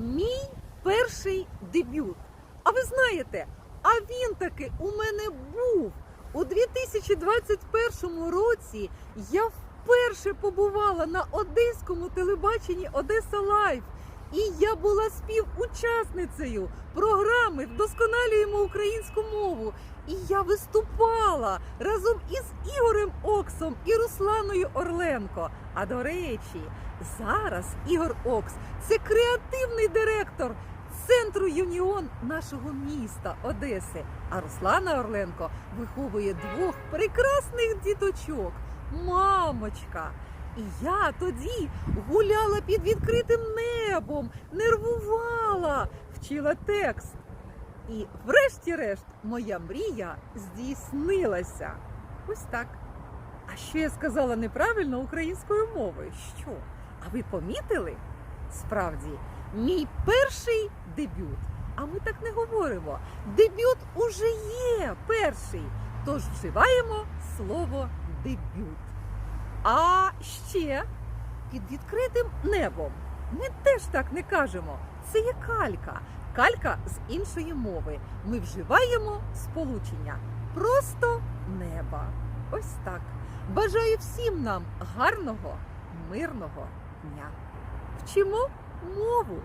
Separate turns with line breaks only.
Мій перший дебют. А ви знаєте, а він таки у мене був. У 2021 році я вперше побувала на одеському телебаченні Одеса Лайф. І я була співучасницею програми Вдосконалюємо українську мову. І я виступала разом із Ігорем Оксом і Русланою Орленко. А до речі, зараз Ігор Окс це креативний директор центру Юніон нашого міста Одеси. А Руслана Орленко виховує двох прекрасних діточок. Мамочка! І я тоді гуляла під відкритим небом, нервувала, вчила текст. І врешті-решт моя мрія здійснилася. Ось так. А що я сказала неправильно українською мовою? Що? А ви помітили? Справді, мій перший дебют. А ми так не говоримо. Дебют уже є перший. Тож вживаємо слово дебют. А ще під відкритим небом. Ми теж так не кажемо. Це є калька. Калька з іншої мови. Ми вживаємо сполучення. Просто неба. Ось так. Бажаю всім нам гарного, мирного дня. Вчимо мову.